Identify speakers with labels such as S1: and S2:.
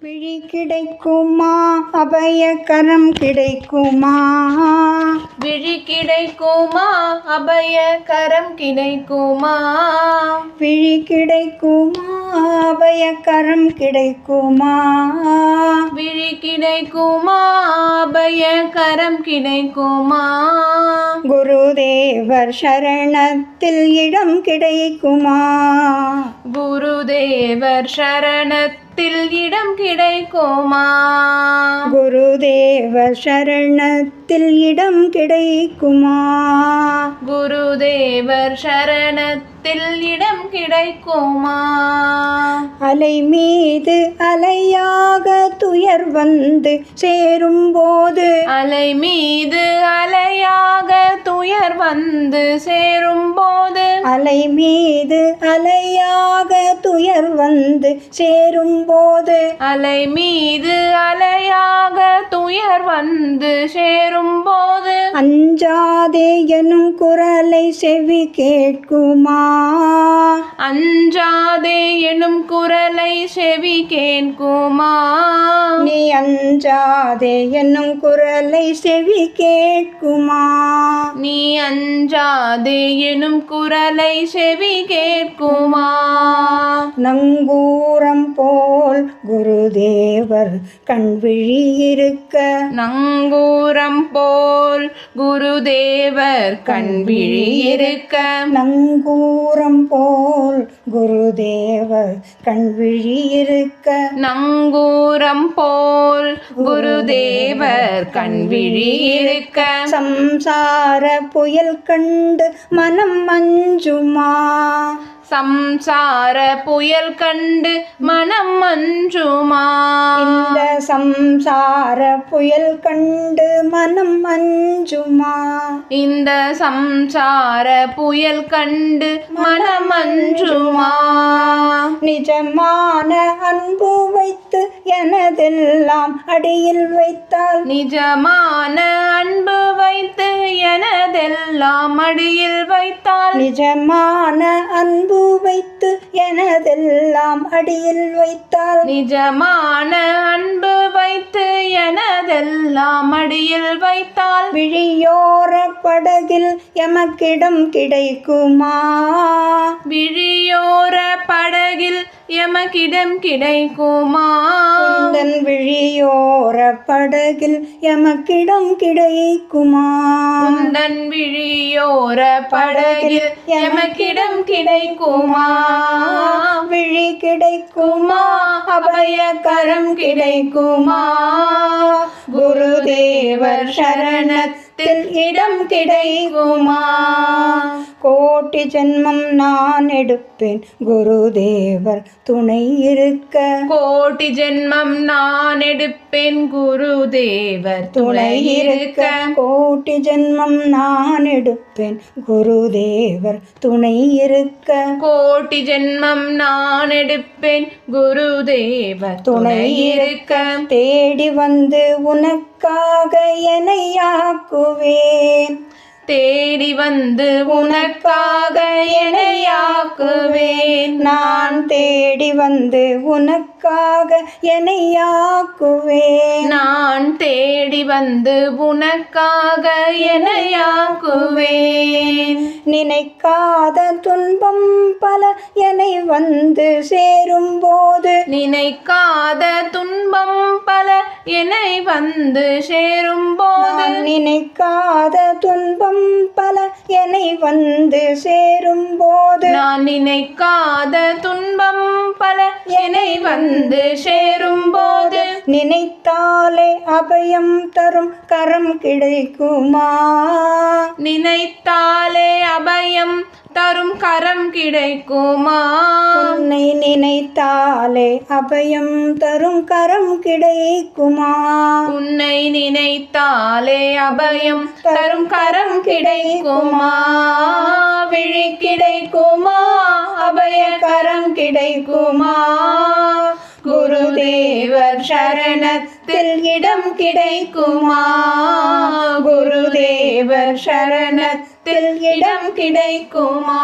S1: விழி கிடைக்குமா? அபயகரம் கிடைக்குமா?
S2: விழி கிடைக்குமா? அபய கரம் கிடைக்குமா?
S1: விழி கிடைக்குமா? அபயகரம் கிடைக்குமா?
S2: விழி கிடைக்குமா? அபய கரம் கிடைக்குமா
S1: குருதேவர் சரணத்தில் இடம் கிடைக்குமா?
S2: குருதேவர் சரணத்தில் இடம் கிடைக்குமா?
S1: குருதேவர் சரணத்தில் இடம் கிடைக்குமா?
S2: குருதேவர் சரணத்தில் இடம் கிடைக்குமா?
S1: அலை மீது அலையாக துயர் வந்து சேரும்போது
S2: அலை மீது அலையாக துயர் வந்து சேரும்போது
S1: அலை மீது அலையாக துயர் வந்து சேரும்போது
S2: அலை மீது அலையாக துயர் வந்து சேரும்போது
S1: அஞ்சாதே எனும் குரலை செவி கேட்குமா?
S2: அஞ்சாதே எனும் குரலை செவி கேட்குமா?
S1: நீ அஞ்சாதே என்னும் குரலை செவி கேட்குமா?
S2: நீ அஞ்சாதே எனும் குரலை செவி கேட்குமா?
S1: நங்கூரம் போல் குருதேவர் கண் விழி இருக்க.
S2: நங்கூரம் போல் குருதேவர் கண்விழி இருக்க.
S1: நங்கூரம் போல் குருதேவர் கண் விழி இருக்க.
S2: நங்கூரம் போல் குருதேவர் கண்விழி இருக்க.
S1: சம்சார புயல் கண்டு மனம் மஞ்சுமா?
S2: சம்சார புயல் கண்டு மனம் மஞ்சுமா?
S1: சம்சார புயல் கண்டு மனம் மஞ்சுமா
S2: இந்த சம்சார புயல் கண்டு மனம் மஞ்சுமா
S1: நிஜமான அன்பு வைத்து எனதெல்லாம் அடியில் வைத்தால்
S2: நிஜமான அன்பு வைத்து எனதெல்லாம் அடியில் வைத்தால்
S1: நிஜமான அன்பு வைத்து எனதெல்லாம் அடியில் வைத்தால்
S2: நிஜமான அன்பு வைத்து எனதெல்லாம் அடியில் வைத்தால்
S1: விழியோர படகில் எமக்கிடம் கிடைக்குமா?
S2: விழியோர படகில் எமக்கிடம் கிடைக்குமா?
S1: உந்தன் விழியோர படகில் எமக்கிடம் கிடைக்குமா?
S2: உந்தன் விழியோர படகில் எமக்கிடம் கிடைக்குமா?
S1: விழி கிடைக்குமா? அபயகரம் கிடைக்குமா? குருதேவர் சரணத்தில் இடம் கிடைக்குமா? கோட்டி ஜென்மம் நான் எடுப்பேன். குருதேவர் துணை இருக்க.
S2: கோட்டி ஜென்மம் நான் எடுப்பேன். குருதேவர்
S1: துணை இருக்க. கோட்டி ஜென்மம் நான் எடுப்பேன். குருதேவர் துணை இருக்க.
S2: கோட்டி ஜென்மம் நான் எடுப்பேன். குருதேவர் துணை இருக்க.
S1: தேடி வந்து உனக்காக என்னையாக்குவேன்
S2: தேடி வந்து உனக்காக என்னையாக்குவேன்.
S1: நான் தேடி வந்து உனக்காக என்னையாக்குவேன்.
S2: நான் தேடி வந்து உனக்காக என்னையாக்குவேன்.
S1: நினைக்காத துன்பம் பல என்னை வந்து சேரும்போது
S2: நினைக்காத துன்பம் என்னை வந்து சேரும்போது
S1: நான் நினைக்காத துன்பம் பல என்னை வந்து சேரும்போது
S2: நான் நினைக்காத துன்பம் பல என்னை வந்து சேரும்போது
S1: நினைத்தாலே அபயம் தரும் கரம் கிடைக்குமா?
S2: நினைத்தாலே அபயம் தரும் கரம் கிடைக்குமா?
S1: உன்னை நினைத்தாலே அபயம் தரும் கரம் கிடைக்குமா?
S2: உன்னை நினைத்தாலே அபயம் தரும் கரம் கிடைக்குமா? விழி கிடைக்குமா? அபய கரம் கிடைக்குமா? குருதேவர் சரணத்தில் இடம் கிடைக்குமா? குருதேவர் சரணத்தில் இடம் கிடைக்குமா?